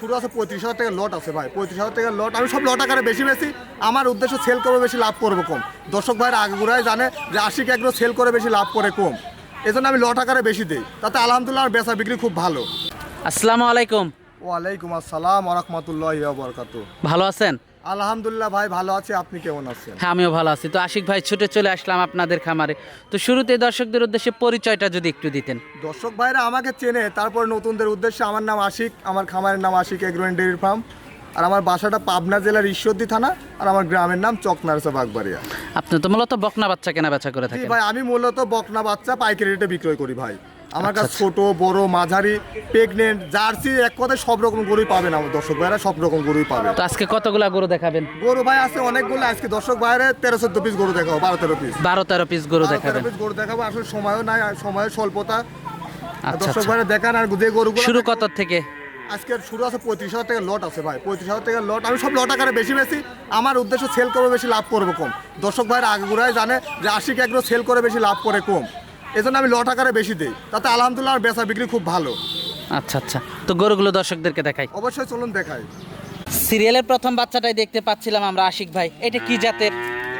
শুরু আছে পঁয়ত্রিশ হাজার টাকার লট আছে ভাই। পঁয়ত্রিশ হাজার টাকার লট আমি সব লট আকারে বেশি বেশি। আমার উদ্দেশ্য সেল করে বেশি লাভ করব কম। দর্শক ভাইয়ের আগুরাই জানে যে আশি ক্যাগ্রো সেল করে বেশি লাভ করে কম। এই জন্য আমি লট আকারে বেশি দিই। তাতে আলহামদুলিল্লাহ আমার বেচা বিক্রি খুব ভালো। আসসালামু আলাইকুম। ওয়ালাইকুম আসসালাম রহমতুল্লাহ বরকাত ভালো আছেন? আলহামদুলিল্লাহ ভাই ভালো আছি। আপনি কেমন আছেন? হ্যাঁ আমিও ভালো আছি। তো আশিক ভাই ছুটে চলে আসলাম আপনাদের খামারে। তো শুরুতে দর্শকদের উদ্দেশ্যে পরিচয়টা যদি একটু দিতেন। দর্শক ভাইরা আমাকে চেনে তারপর নতুনদের উদ্দেশ্যে আমার নাম আশিক আমার খামারের নাম Ashik agro and dairy farm. আর আমার বাসাটা পাবনা জেলার ঈশ্বরদী থানা আর আমার গ্রামের নাম চকনারসা বাগবাড়িয়া। আপনি তো মূলত বকনা বাচ্চা কেনা বেচা করে থাকেন। ভাই আমি মূলত বকনা বাচ্চা পাইকারি রেটে বিক্রয় করি ভাই। আমার আচ্ছা, কাছে ছোট বড় মাঝারি প্রেগনেন্ট জার্সি এক কথায় সব রকম গরুই পাবেন আমার দর্শক ভাইরা সব রকম গরুই পাবেন। তো আজকে কতগুলা গরু দেখাবেন? গরু ভাই আছে অনেকগুলো আজকে দর্শক ভাইরে তেরো চোদ্দ পিস গরু দেখাবো বারো তেরো পিস বারো তেরো পিস গরু দেখাবেন। পিস গরু দেখাবো আসলে সময়ও নাই সময়ের স্বল্পতা। আচ্ছা দর্শক আচ্ছা। ভাইরা দেখান আর যে গরুগুলো শুরু কত থেকে? আজকে শুরু আছে পঁয়ত্রিশ হাজার টাকার লট আছে ভাই পঁয়ত্রিশ হাজার টাকার লট আমি সব লট আকারে বেশি বেশি আমার উদ্দেশ্য সেল করবে বেশি লাভ করব কম। দর্শক ভাইয়ের আগুরাই জানে যে আশিক এগুলো সেল করে বেশি লাভ করে কম। এজন্য আমি লট আকারে বেশি দিই। তাতে আলহামদুলিল্লাহ আমার বেচা বিক্রি খুব ভালো। আচ্ছা আচ্ছা। তো গরুগুলো দর্শকদেরকে দেখাই। অবশ্যই চলুন দেখাই। সিরিয়ালের প্রথম বাচ্চাটাই দেখতে পাচ্ছিলাম আমরা আশিক ভাই। এটা কি জাতের?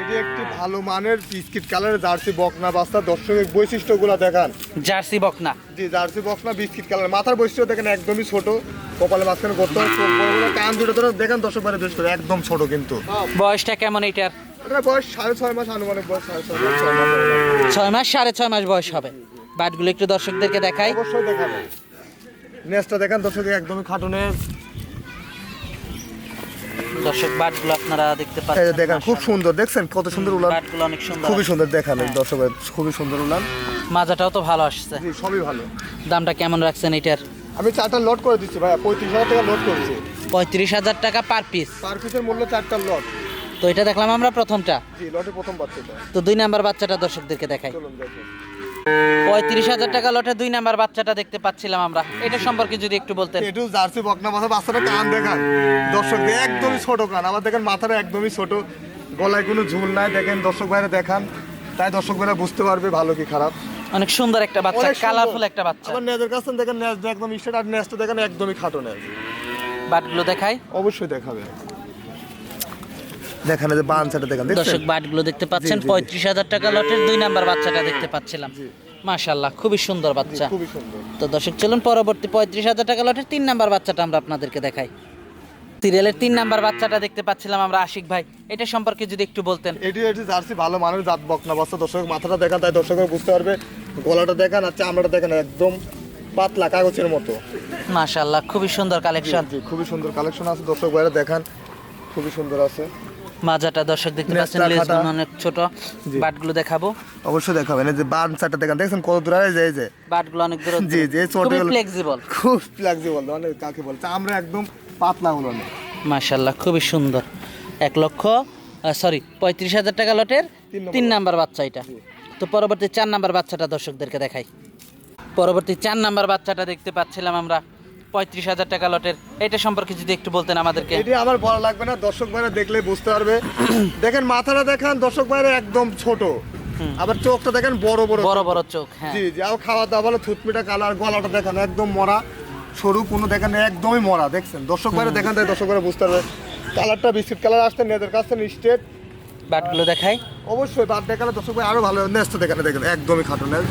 এটি একটি ভালো মানের বিস্কিট কালারের জার্সি বকনা বাস্তা দর্শকের বৈশিষ্ট্যগুলো দেখান। জার্সি বকনা। জি জার্সি বকনা বিস্কিট কালার। মাথার বৈশিষ্ট্য দেখেন একদমই ছোট। কপালে মাঝখানে করতে হয় কান দুটো ধরে দেখেন দর্শক ভাইরা বেশ করে একদম ছোট কিন্তু। বয়সটা কেমন এটার? এটা বয়স সাড়ে ছয় মাস আনুমানিক বয়স সাড়ে ছয় মাস ছয় মাস সাড়ে ছয় মাস বয়স হবে। বাটগুলো একটু দর্শকদেরকে দেখাই। অবশ্যই দেখাবো। নেসটা দেখেন দর্শক একদমই খাটুনের দর্শক বাটগুলো আপনারা দেখতে পাচ্ছেন দেখেন খুব সুন্দর দেখছেন? কত সুন্দর উলান? বাটগুলো অনেক সুন্দর খুবই সুন্দর দেখান হ্যাঁ। দর্শক খুবই সুন্দর উলান। মাজাটাও তো ভালো আসছে। সবই ভালো। দামটা কেমন রাখছেন এটার? আমি চারটা লট করে দিচ্ছি ভাই পঁয়ত্রিশ হাজার টাকা লট করেছি। পঁয়ত্রিশ হাজার টাকা পার পিস পার পিসের মূল্য চারটা লট তো এটা দেখলাম আমরা প্রথমটা। জি লটে প্রথম বাচ্চাটা। তো দুই নাম্বার বাচ্চাটা দর্শকদেরকে দেখাই। চলুন পঁয়ত্রিশ হাজার টাকা লটে দুই নাম্বার বাচ্চাটা দেখতে পাচ্ছিলাম আমরা। এটা সম্পর্কে যদি একটু বলতেন। একটু জার্সি বকনা মাথা বাচ্চাটা কান দেখান দর্শক একদমই ছোট কান। আবার দেখেন মাথাটা একদমই ছোট। গলায় কোনো ঝুল নাই। দেখেন দর্শক ভাইরা দেখান। তাই দর্শক ভাইরা বুঝতে পারবে ভালো কি খারাপ। অনেক সুন্দর একটা বাচ্চা। কালারফুল একটা বাচ্চা। নেজের কাছে দেখেন নেজ একদম আর নেজটা দেখেন একদমই খাটো নেজ। বাটগুলো দেখাই। অবশ্যই দেখাবে। দেখেন যে বাঞ্চাটা দেখেন দর্শক বাটগুলো দেখতে পাচ্ছেন। পঁয়ত্রিশ হাজার টাকা লটের দুই নাম্বার বাচ্চাটা দেখতে পাচ্ছিলাম। জি। মাশাল্লাহ খুবই সুন্দর বাচ্চা। খুবই সুন্দর। তো দর্শক চলুন পরবর্তী পঁয়ত্রিশ হাজার টাকা লটের তিন নাম্বার বাচ্চাটা আমরা আপনাদেরকে দেখাই। সিরিয়ালের তিন নাম্বার বাচ্চাটা দেখতে পাচ্ছিলাম আমরা আশিক ভাই। এটা সম্পর্কে যদি একটু বলতেন। এটি এটি জার্সি ভালো মানের জাত বকনা বাচ্চা। দর্শক মাথাটা দেখান তাই দর্শকরা বুঝতে পারবে। গলাটা দেখান আর চামড়াটা দেখেন একদম পাতলা কাগজের মতো। মাশাল্লাহ খুবই সুন্দর কালেকশন। খুবই সুন্দর কালেকশন আছে। দর্শক ভাইরা দেখান খুবই সুন্দর আছে। মাজাটা দর্শক দেখতে পাচ্ছেন লেজগুলো অনেক ছোট। বাটগুলো দেখাবো। অবশ্যই দেখাবেন। এই যে বাঞ্চাটা দেখেন দেখছেন কত দূর? আছে এই যে। বাটগুলো অনেক দূর জি জি ছোট ফ্লেক্সিবল খুব ফ্লেক্সিবল মানে কাকে বলছে আমরা একদম পাতলা হলো না। মাশাল্লাহ খুবই সুন্দর। এক লক্ষ সরি পঁয়ত্রিশ হাজার টাকা লটের তিন নাম্বার বাচ্চা এটা। তো পরবর্তী চার নাম্বার বাচ্চাটা দর্শকদেরকে দেখাই। পরবর্তী চার নাম্বার বাচ্চাটা দেখতে পাচ্ছিলাম আমরা। পঁয়ত্রিশ হাজার টাকা লটের। এটা সম্পর্কে যদি একটু বলতেন আমাদেরকে। এটি আমার বলা লাগবে না দর্শক ভাইরা দেখলে বুঝতে পারবে। দেখেন মাথাটা দেখেন দর্শক ভাইরা একদম ছোট। আবার চোখটা দেখেন বড় বড় বড় বড় চোখ হ্যাঁ। জি জি আবার খাওয়া দাওয়া ভালো থুতমিটা কালার গলাটা দেখেন একদম মরা। সরু কোনো দেখেন একদমই মরা দেখছেন? দর্শক ভাইরা দেখেন তাই দর্শক ভাইরা বুঝতে পারবে। কালারটা বিস্কিট কালার আসছে নেদের কাছে স্টেট বাটগুলো দেখাই। অবশ্যই বাদ দেখালে দর্শক ভাই আরও ভালো নেসটা দেখেন দেখেন একদমই খাটো নেস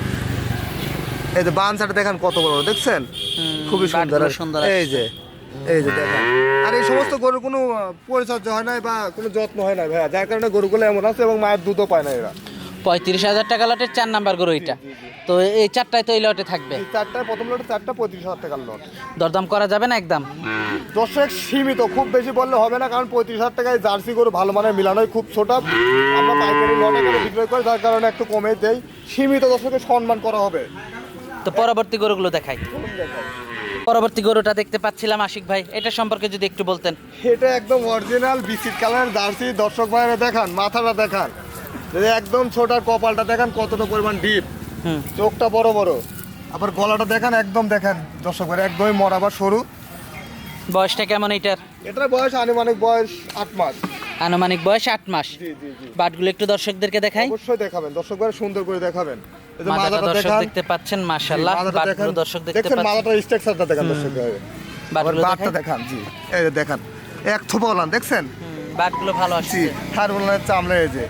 এই যে বান বানসাটা দেখেন কত বড় দেখছেন? খুবই সুন্দর। সুন্দর এই যে এই যে দেখেন। আর এই সমস্ত গরুর কোনো পরিচর্যা হয় না বা কোনো যত্ন হয় না ভাইয়া? যার কারণে গরুগুলো এমন আছে এবং মায়ের দুধও পায় না এরা। পঁয়ত্রিশ হাজার টাকা লটের চার নাম্বার গরু এটা। তো এই চারটায় তো এই লটে থাকবে। চারটায় প্রথম লটে চারটা পঁয়ত্রিশ হাজার টাকার লট। দরদাম করা যাবে না একদম? দর্শক সীমিত খুব বেশি বললে হবে না কারণ পঁয়ত্রিশ হাজার টাকায় জার্সি গরু ভালো মানের মিলানোই খুব ছোট। আমরা পাইকারি লটে করে বিক্রয় করি যার কারণে একটু কমে দেই। সীমিত দর্শকের সম্মান করা হবে। তো পরবর্তী গরুগুলো দেখাই। পরবর্তী গরুটা দেখতে পাচ্ছিলাম আশিক ভাই। এটা সম্পর্কে যদি একটু বলতেন। এটা একদম অরিজিনাল বিস্কিট কালার জার্সি। দর্শক ভাইরা দেখান মাথাটা দেখান। একদম ছোট আর কপালটা দেখান কতটা পরিমাণ ডিপ হুম। চোখটা বড় বড়। আবার গলাটা দেখান একদম দেখান। দর্শক ভাইরা একদমই মরা বা সরু। বয়সটা কেমন এটার এটার বয়স আনুমানিক বয়স আট মাস। আনুমানিক বয়স আট মাস। জি জি জি। বাটগুলো একটু দর্শকদেরকে দেখাই। অবশ্যই দেখাবেন। দর্শক ভাইরা সুন্দর করে দেখাবেন। এই যে মাথাটা মাথাটা দর্শক দেখতে পাচ্ছেন মাশাআল্লাহ। বাটগুলো দর্শক দেখতে দেখছেন পাচ্ছেন। মাথাটা স্ট্রাকচারটা দেখান দর্শক আবার বাটটা দেখান। জি। এই যে দেখান। এক থোপা ওলান দেখছেন? বাটগুলো ভালো জি আসছে। হার ওলানের চামড়া এই যে।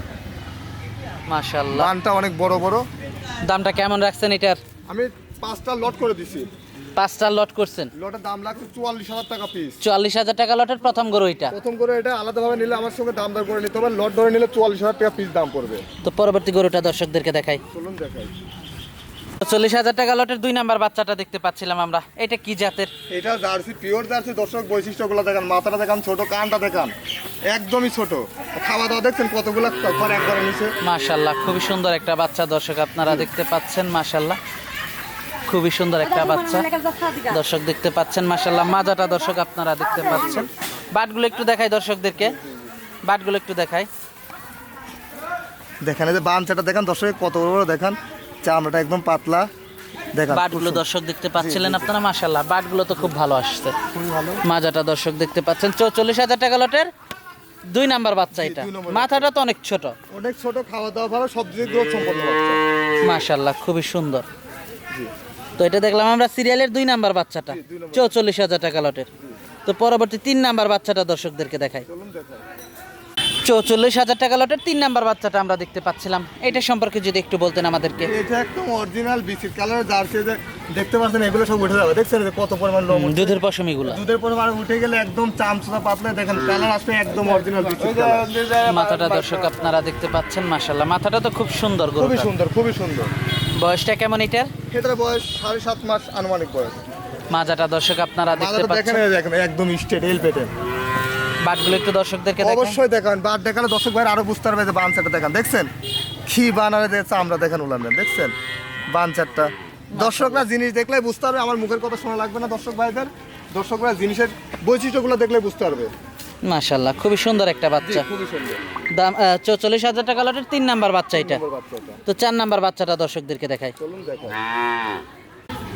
বানটা অনেক বড় বড়। দামটা কেমন রাখছেন এটার? আমি পাঁচটা লট করে দিছি। পাঁচটা লট করছেন। লটের দাম লাগছে চুয়াল্লিশ হাজার টাকা পিস চুয়াল্লিশ হাজার টাকা লটের প্রথম গরু এটা। প্রথম করে এটা আলাদাভাবে নিলে আমার সঙ্গে দাম দর করে নিতে হবে। লট ধরে নিলে চুয়াল্লিশ হাজার টাকা পিস দাম পড়বে। তো পরবর্তী গরুটা দর্শকদেরকে দেখাই। চলুন দেখাই। চল্লিশ হাজার টাকা লটের দুই নাম্বার বাচ্চাটা দেখতে পাচ্ছিলাম আমরা। এটা কি জাতের? এটা জার্সি পিওর জার্সি। দর্শক বৈশিষ্ট্যগুলো দেখান মাথাটা দেখান ছোট কানটা দেখান। একদমই ছোট। খাওয়া দাওয়া দেখছেন কতগুলো? একবারে নিচে। মাশাল্লাহ খুবই সুন্দর একটা বাচ্চা দর্শক আপনারা দেখতে পাচ্ছেন মাশাল্লাহ খুবই সুন্দর একটা বাচ্চা। দর্শক দেখতে পাচ্ছেন মাশাল্লাহ মাজাটা দর্শক আপনারা দেখতে পাচ্ছেন। বাটগুলো একটু দেখাই দর্শকদেরকে। বাটগুলো একটু দেখাই। দেখেন এই যে বাঞ্চাটা দেখান দর্শক কত বড় বড় দেখান। চামড়াটা একদম পাতলা। বাটগুলো দর্শক দেখতে পাচ্ছিলেন আপনারা মাশাল্লাহ বাটগুলো তো খুব ভালো আসছে। খুবই মাজাটা দর্শক দেখতে পাচ্ছেন। চৌচল্লিশ হাজার টাকা লটের দুই নাম্বার বাচ্চা এটা। মাথাটা তো অনেক ছোট। অনেক ছোট খাওয়া দাওয়া ভালো সব দিকে গ্রোথ সম্পন্ন বাচ্চা। মাশাল্লাহ খুবই সুন্দর। জি। তো এটা দেখলাম আমরা সিরিয়ালের দুই নাম্বার বাচ্চাটা চৌচল্লিশ হাজার টাকা লটের তো পরবর্তী তিন নাম্বার বাচ্চাটা দর্শকদেরকে দেখাই। চলুন চৌচল্লিশ হাজার টাকা লটের তিন নাম্বার বাচ্চাটা আমরা দেখতে পাচ্ছিলাম। এটা সম্পর্কে যদি একটু বলতেন আমাদেরকে। এটা একদম অরিজিনাল বিচির কালারের জার্সি দেখতে পাচ্ছেন এগুলো সব উঠে যাবে। দেখছেন কত পরিমাণ লোম? দুধের পশমিগুলো। দুধের পরিমাণ উঠে গেলে একদম চামচা পাতলা। দেখেন কালার আসবে একদম অরিজিনাল মাথাটা দর্শক আপনারা দেখতে পাচ্ছেন মাশাল্লাহ মাথাটা তো খুব সুন্দর খুবই সুন্দর খুবই সুন্দর। বয়সটা কেমন এটার? এটার বয়স সাড়ে সাত মাস আনুমানিক বয়স। মাজাটা দর্শক আপনারা দেখতে পাচ্ছেন? দেখেন একদম স্ট্রেট এল পেটে। বাটগুলো একটু দর্শকদেরকে অবশ্যই দেখান বাট দেখালে দর্শক ভাই আরও বুঝতে পারবে যে বানচারটা দেখান। দেখছেন? কি বানারে যে চামড়া দেখেন উলান দেখছেন? বানচারটা দর্শকরা জিনিস দেখলে বুঝতে পারবে আমার মুখের কথা শোনা লাগবে না দর্শক ভাইদের। দর্শকরা জিনিসের বৈশিষ্ট্যগুলো দেখলে বুঝতে পারবে। মাশাল্লাহ খুবই সুন্দর একটা বাচ্চা। দাম চৌচল্লিশ হাজার টাকা লটের তিন নাম্বার বাচ্চা এটা তো চার নাম্বার বাচ্চাটা দর্শকদেরকে দেখাই।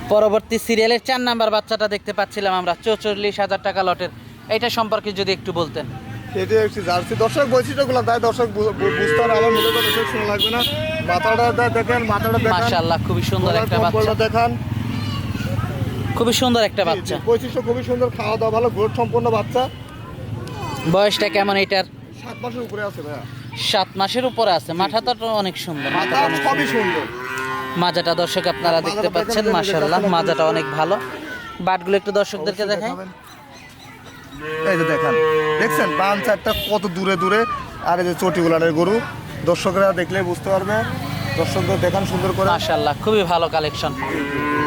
পরবর্তী সিরিয়ালের চার নাম্বার বাচ্চাটা দেখতে পাচ্ছিলাম আমরা চৌচল্লিশ হাজার টাকা লটের। এটা সম্পর্কে যদি একটু বলতেন। এটা একটি জার্সি। দর্শক বৈশিষ্ট্যগুলো তাই দর্শক বু- বু- বুঝতে পারে আমার মুখের কথা দর্শক শোনা লাগবে না। মাথাটা দেখেন মাথাটা দেখান। মাশাল্লাহ খুবই সুন্দর একটা বাচ্চা। দেখান। খুবই সুন্দর একটা বাচ্চা। বৈশিষ্ট্য খুবই সুন্দর খাওয়া দাওয়া ভালো গ্রোথ সম্পন্ন বাচ্চা। বয়সটা কেমন এটার? সাত মাসের উপরে আছে ভাইয়া। সাত মাসের উপরে আছে। মাথাটা তো অনেক সুন্দর। মাথাটা সুন্দর। মাজাটা দর্শক আপনারা দেখতে পাচ্ছেন দেখান, মাশাল্লাহ মাজাটা অনেক ভালো। বাটগুলো একটু দর্শকদেরকে দেখাই। এই যে দেখেন। দেখছেন বান চারটা কত দূরে দূরে। আর এই যে চটিগুলানের গরু দর্শকরা দেখলে বুঝতে পারবে। দর্শকদের দেখান সুন্দর করে। মাশাল্লাহ খুবই ভালো কালেকশন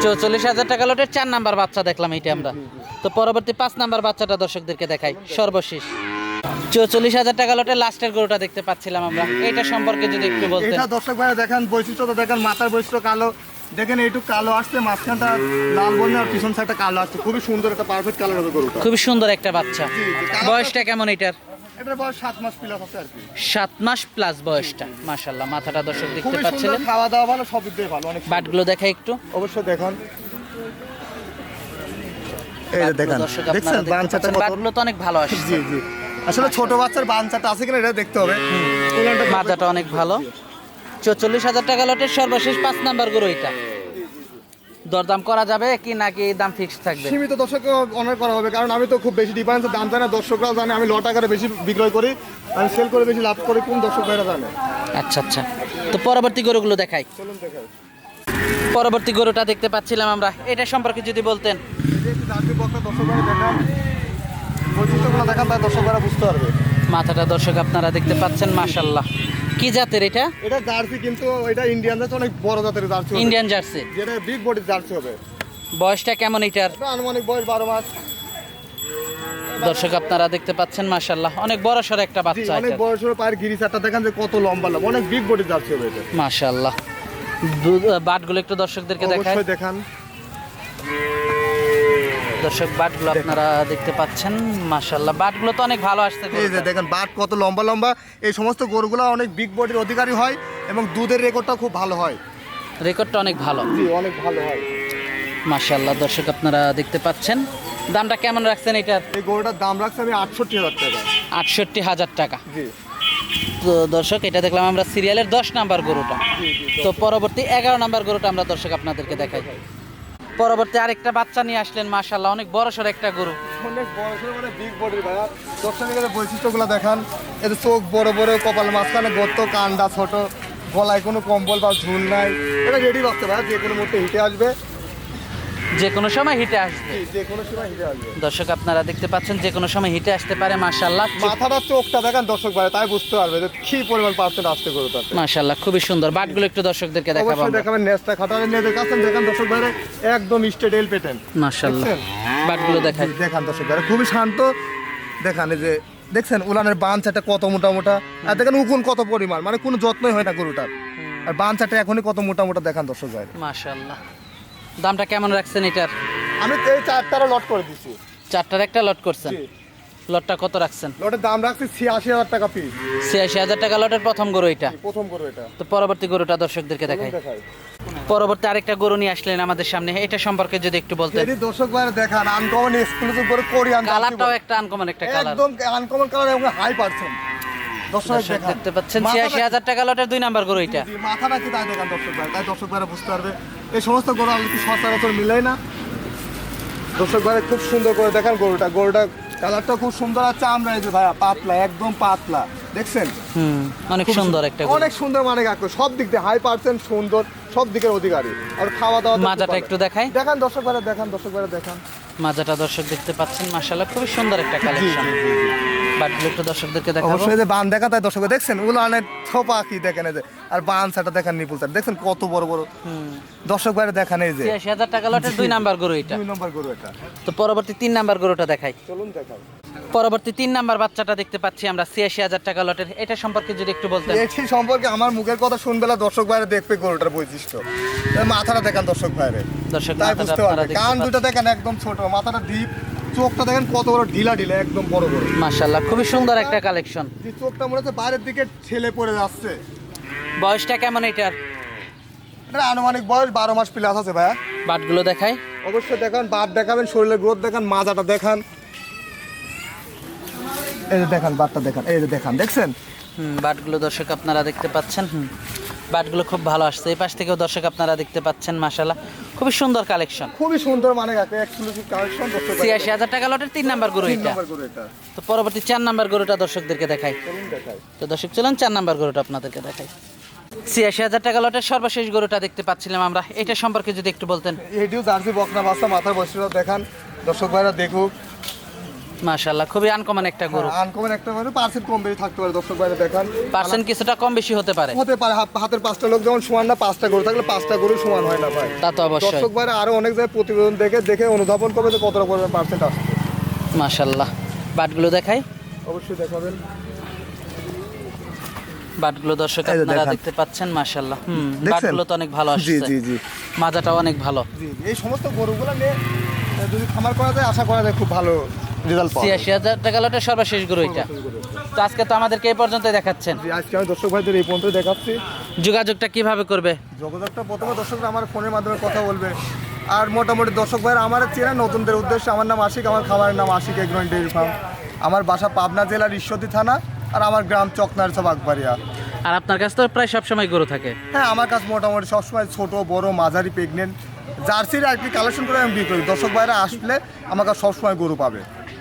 চৌচল্লিশ হাজার টাকা লটের চার নাম্বার বাচ্চা দেখলাম এটা আমরা। তো পরবর্তী পাঁচ নাম্বার বাচ্চাটা দর্শকদেরকে দেখাই সর্বশেষ। চৌচল্লিশ হাজার টাকা লটের লাস্টের গরুটা দেখতে পাচ্ছিলাম আমরা। এটা সম্পর্কে যদি একটু বলতেন। এটা দর্শক ভাই দেখেন বৈশিষ্ট্যটা দেখেন মাথার বৈশিষ্ট্য কালো। দেখেন এইটুকু কালো আসছে মাঝখানটা লাল বর্ণের আর পিছন সাইডটা কালো আসছে। খুবই সুন্দর একটা পারফেক্ট কালার হবে গরুটা। খুবই সুন্দর একটা বাচ্চা। বয়সটা কেমন এটার? এটার বয়স সাত মাস প্লাস আছে আর কি। সাত মাস প্লাস বয়সটা মাশাল্লাহ মাথাটা দর্শক দেখতে খুবই সুন্দর পাচ্ছিলেন। খাওয়া দাওয়া ভালো সব দিক দিয়ে ভালো অনেক বাটগুলো দেখাই একটু। অবশ্যই দেখান। এই যে দেখেন দেখছেন দেখতে বাঞ্চাটা পাচ্ছেন, কত বাটগুলো তো অনেক ভালো আসছে। জি জি। আসলে ছোট বাচ্চার আছে কিনা এটা দেখতে হবে। মাজাটা অনেক ভালো। হাজার টাকা লটের সর্বশেষ পাঁচ নাম্বার গরু এটা। দরদাম করা যাবে কি নাকি দাম ফিক্সড থাকবে। সীমিত দর্শককে অনার করা হবে কারণ আমি তো খুব বেশি ডিফারেন্সের দাম জানি দর্শকরাও জানে আমি লট আকারে বেশি বিক্রয় করি আমি সেল করে বেশি লাভ করি কোন দর্শক ভাইরা জানে। আচ্ছা আচ্ছা। তো পরবর্তী গরুগুলো দেখাই। চলুন দেখাই। পরবর্তী গরুটা দেখতে পাচ্ছিলাম আমরা। এটা সম্পর্কে যদি বলতেন। মাথাটা দর্শক আপনারা দেখতে পাচ্ছেন মাশাল্লাহ কি জাতের এটা? এটা জার্সি কিন্তু এটা ইন্ডিয়ান জার্সি অনেক বড় জাতের জার্সি ইন্ডিয়ান জার্সি। যেটা বিগ বডির জার্সি হবে। বয়সটা কেমন এটার? এটা আনুমানিক বয়স বারো মাস। দর্শক আপনারা দেখতে পাচ্ছেন মাশাল্লাহ অনেক বড় সড় একটা বাচ্চা অনেক বড় হলে পায়ের গিরি চারটা দেখেন যে কত লম্বা লম্বা। অনেক বিগ বডির জার্সি হবে এটা। মাশাল্লাহ দুধ- বাটগুলো একটু দর্শকদেরকে দেখায় দেখান। দর্শক বাটগুলো আপনারা দেখতে পাচ্ছেন মাশাল্লাহ বাটগুলো তো অনেক ভালো আসছে এই যে দেখেন বাট কত লম্বা লম্বা। এই সমস্ত গরুগুলো অনেক বিগ বডির অধিকারী হয় এবং দুধের রেকর্ডটাও খুব ভালো হয়। রেকর্ডটা অনেক ভালো। জি অনেক ভালো হয়। মাশাল্লাহ দর্শক আপনারা দেখতে পাচ্ছেন। দামটা কেমন রাখছেন এটার এই গরুটার দাম রাখছে আমি আটষট্টি হাজার টাকা। আটষট্টি হাজার টাকা। জি। তো দর্শক এটা দেখলাম আমরা সিরিয়ালের দশ নাম্বার গরুটা। তো পরবর্তী এগারো নাম্বার গরুটা আমরা দর্শক আপনাদেরকে দেখাই। পরবর্তী আরেকটা বাচ্চা নিয়ে আসলেন মাশাল্লাহ অনেক বড় সড় একটা গরু। অনেক বড় সড়ো মানে বিগ বডির ভাইয়া। দর্শকের বৈশিষ্ট্যগুলো দেখান। চোখ বড় বড় কপাল মাঝখানে গর্ত কান্ডা ছোট গলায় কোনো কম্বল বা ঝুল নাই। এটা রেডি বাচ্চা ভাইয়া যে কোনো মুহূর্তে হিটে আসবে। যে কোনো সময় হিটে আসবে। যে কোনো সময় হিটে আসবে। দর্শক আপনারা দেখতে পাচ্ছেন যে কোনো সময় হিটে আসতে পারে মাশাল্লাহ মাথাটা চোখটা দেখান দর্শক ভাই তাই বুঝতে পারবে যে কি পরিমাণ পার্সেন্ট আসতে করে তাতে মাশাল্লাহ খুবই সুন্দর। বাটগুলো একটু দর্শকদেরকে দেখাবো অবশ্যই দেখাবেন নেস্টটা খাটারে নিয়ে দেখাচ্ছেন দেখেন দর্শক ভাইরে একদম স্টেট এল পেটেন মাশাল্লাহ? বাটগুলো দেখাই। দেখান দর্শক ভাইরে খুবই শান্ত। দেখান এই যে দেখছেন উলানের বাঞ্চাটা কত মোটা মোটা। আর দেখেন উকুন কত পরিমাণ মানে কোনো যত্নই হয় না গরুটার। আর বাঞ্চাটা এখনই কত মোটা মোটা দেখান দর্শক ভাইরে। মাশাল্লাহ দামটা কেমন রাখছেন এটার? আমি এই চারটারও লট করে দিচ্ছি চারটার একটা লট করছেন। লটটা কত রাখছেন? লটের দাম রাখছি ছিয়াশি হাজার টাকা পিস ছিয়াশি হাজার টাকা লটের প্রথম গরু এটা। প্রথম গরু এটা। তো পরবর্তী গরুটা দর্শকদেরকে দেখাই। পরবর্তী আরেকটা গরু নিয়ে আসলেন আমাদের সামনে। এটা সম্পর্কে যদি একটু বলতেন। যদি দর্শক ভাইরে দেখান আনকমন এক্সক্লুসিভ করে কোরিয়ান কালারটাও একটা আনকমন একটা কালার। একদম আনকমন কালার এবং হাই পার্সেন্ট দর্শক দর্শক দেখতে পাচ্ছেন ছিয়াশি হাজার টাকা লটের দুই নাম্বার গরু এটা। জি, মাথাটা কি তাই দেখান দর্শক ভাই তাই দর্শক ভাইরা বুঝতে পারবে। এই সমস্ত গরু আমি কি সচরাচর মিলাই না। দর্শক খুব সুন্দর করে দেখান গরুটা। গরুটা কালারটা খুব সুন্দর আর যে ভাইয়া পাতলা একদম পাতলা। দেখছেন? হুম অনেক সুন্দর একটা অনেক সুন্দর মানে কাকু সব দিক দিয়ে হাই পার্সেন্ট সুন্দর সব দিকের অধিকারী। আর খাওয়া দাওয়া মাজাটা একটু দেখাই। দেখান দর্শক ভাইরা দেখান দর্শক ভাইরা দেখান। মাজাটা দর্শক দেখতে পাচ্ছেন মাশাআল্লাহ খুবই সুন্দর একটা কালেকশন। বাটগুলো একটু দর্শকদেরকে দেখাবো। অবশ্যই যে বান দেখা তাই দর্শক দেখছেন? উলানের থোপা কি দেখেন যে? আর বান সেটা দেখেন নিপুল স্যার। দেখছেন কত বড় বড়? দর্শক ভাইরা দেখান এই যে। ছিয়াশি হাজার টাকা লটের দুই নাম্বার গরু এটা। দুই নম্বর গরু এটা। তো পরবর্তী তিন নাম্বার গরুটা দেখাই। চলুন দেখান পরবর্তী তিন নাম্বার বাচ্চাটা দেখতে পাচ্ছি আমরা ছিয়াশি হাজার টাকা লটের। এটা সম্পর্কে যদি একটু বলতেন। এটি সম্পর্কে আমার মুখের কথা শুনবেলা দর্শক ভাইরা দেখবে গরুটার বৈশিষ্ট্য। মাথাটা দেখান দর্শক ভাইরে। দর্শক তাই বুঝতে পারবে। কান দুটো দেখেন একদম ছোট মাথাটা ডিপ চোখটা দেখেন কত বড় ঢিলা ঢিলা একদম বড় বড়। মাশাআল্লাহ খুবই সুন্দর একটা কালেকশন যে চোখটা মনে হচ্ছে বাইরের দিকে ঠেলে পড়ে যাচ্ছে। বয়সটা কেমন এটার? এটা আনুমানিক বয়স বারো মাস প্লাস আছে ভাইয়া। বাটগুলো দেখাই। অবশ্যই দেখান বাদ দেখাবেন শরীরের গ্রোথ দেখান মাজাটা দেখান। এই যে দেখান বাদটা দেখান এই যে দেখান দেখছেন? হুম বাটগুলো দর্শক আপনারা দেখতে পাচ্ছেন। হুম বাটগুলো খুব ভালো আসছে। এই পাশ থেকেও দর্শক আপনারা দেখতে পাচ্ছেন মাশাআল্লাহ। খুবই সুন্দর কালেকশন খুবই সুন্দর মানে একটা এক্সক্লুসিভ কালেকশন। ছিয়াশি হাজার টাকা লটের তিন নাম্বার গরু এটা। তো পরবর্তী চার নাম্বার গরুটা দর্শকদেরকে দেখাই। তো দর্শক চলুন চার নাম্বার গরুটা আপনাদেরকে দেখাই। ছিয়াশি হাজার টাকা লটের সর্বশেষ গরুটা দেখতে পাচ্ছিলাম আমরা। এটা সম্পর্কে যদি একটু বলতেন। এটিও জার্সি বকনা বাসা মাথা বসে দেখান। দর্শক ভাইরা দেখুক। মাশাআল্লাহ খুবই আনকমন একটা গরু। আনকমন একটা মানে পার্সেন্ট কম বেশি থাকতে পারে দর্শক ভাইরা দেখান। পার্সেন্ট কিছুটা কম বেশি হতে পারে। হতে পারে হাতের পাঁচটা লোক যেমন সমান না পাঁচটা গরু থাকলে পাঁচটা গরু সমান হয় না ভাই। তা তো অবশ্যই। দর্শক ভাইরা আরও অনেক জায়গায় প্রতিবেদন দেখে দেখে অনুধাবন করবে যে কতটা পরিমাণ পার্সেন্ট মাশাআল্লাহ। বাটগুলো দেখাই। অবশ্যই দেখাবেন। বাটগুলো দর্শক আপনারা দেখতে পাচ্ছেন মাশাআল্লাহ। হুম? বাটগুলো তো অনেক ভালো জি আসছে। জি জি। মাজাটাও অনেক ভালো। জি এই সমস্ত গরুগুলো নিয়ে যদি খামার করা যায় আশা করা যায় খুব ভালো। রেজাল্ট। ছিয়াশি হাজার টাকা সর্বশেষ গরু এটা। তো আজকে তো আমাদেরকে এই পর্যন্ত দেখাচ্ছেন। আজকে আমি দর্শক ভাইদের এই পর্যন্ত দেখাচ্ছি। যোগাযোগটা কীভাবে করবে? যোগাযোগটা প্রথমে দর্শকরা আমার ফোনের মাধ্যমে কথা বলবে। আর মোটামুটি দর্শক ভাইরা আমার চেনা নতুনদের উদ্দেশ্যে আমার নাম আশিক আমার খাবারের নাম আশিক এগ্রোন ডেয়ারি ফার্ম। আমার বাসা পাবনা জেলার ঈশ্বরদী থানা আর আমার গ্রাম চকনার সব আকবাড়িয়া আর আপনার কাছে তো প্রায় সবসময় গরু থাকে। হ্যাঁ আমার কাছে মোটামুটি সবসময় ছোট বড় মাঝারি প্রেগনেন্ট জার্সির আর কি কালেকশন করে আমি বিক্রি করি। দর্শক ভাইরা আসলে আমার কাছে সবসময় গরু পাবে।